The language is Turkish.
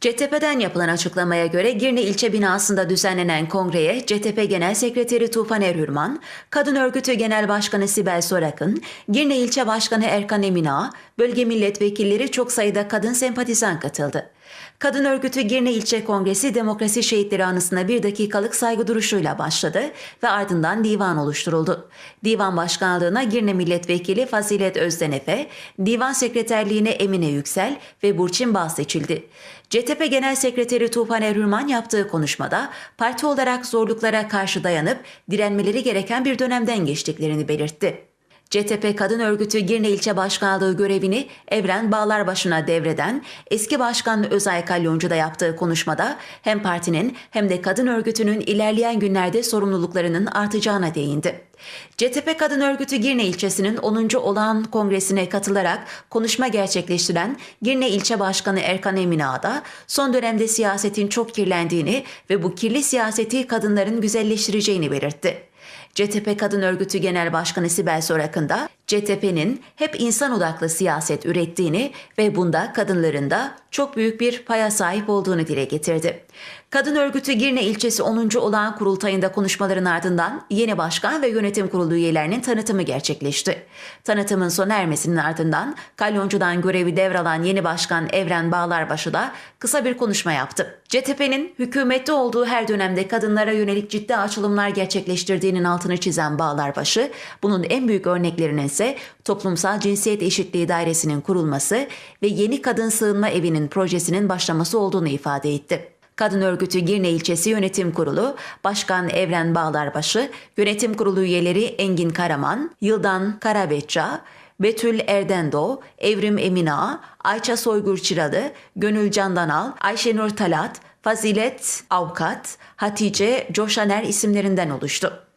CTP'den yapılan açıklamaya göre Girne ilçe binasında düzenlenen kongreye CTP Genel Sekreteri Tufan Erhürman, Kadın Örgütü Genel Başkanı Sibel Sorak'ın, Girne İlçe Başkanı Erkan Emina, bölge milletvekilleri çok sayıda kadın sempatizan katıldı. Kadın Örgütü Girne İlçe Kongresi Demokrasi Şehitleri anısına bir dakikalık saygı duruşuyla başladı ve ardından divan oluşturuldu. Divan başkanlığına Girne Milletvekili Fazilet Özdenefe, Divan Sekreterliğine Emine Yüksel ve Burçin Bağ seçildi. CTP Genel Sekreteri Tufan Erhürman yaptığı konuşmada parti olarak zorluklara karşı dayanıp direnmeleri gereken bir dönemden geçtiklerini belirtti. CTP Kadın Örgütü Girne İlçe Başkanlığı görevini Evren Bağlarbaşı'na devreden eski başkan Özay Kalyoncu da yaptığı konuşmada hem partinin hem de kadın örgütünün ilerleyen günlerde sorumluluklarının artacağına değindi. CTP Kadın Örgütü Girne ilçesinin 10. olağan kongresine katılarak konuşma gerçekleştiren Girne İlçe Başkanı Erkan Emine da son dönemde siyasetin çok kirlendiğini ve bu kirli siyaseti kadınların güzelleştireceğini belirtti. CTP Kadın Örgütü Genel Başkanı Sibel Sorak'ın da CTP'nin hep insan odaklı siyaset ürettiğini ve bunda kadınların da çok büyük bir paya sahip olduğunu dile getirdi. Kadın Örgütü Girne ilçesi 10. olağan kurultayında konuşmaların ardından yeni başkan ve yönetim kurulu üyelerinin tanıtımı gerçekleşti. Tanıtımın sona ermesinin ardından Kalyoncu'dan görevi devralan yeni başkan Evren Bağlarbaşı da kısa bir konuşma yaptı. CTP'nin hükümette olduğu her dönemde kadınlara yönelik ciddi açılımlar gerçekleştirdiğinin altını çizen Bağlarbaşı, bunun en büyük örneklerinin ise Toplumsal Cinsiyet Eşitliği Dairesi'nin kurulması ve yeni kadın sığınma evinin projesinin başlaması olduğunu ifade etti. Kadın Örgütü Girne İlçesi Yönetim Kurulu, Başkan Evren Bağlarbaşı, Yönetim Kurulu üyeleri Engin Karaman, Yıldan Karabetça, Betül Erdendo, Evrim Emina, Ayça Soygur Çıralı, Gönül Candanal, Ayşenur Talat, Fazilet Avukat, Hatice Coşaner isimlerinden oluştu.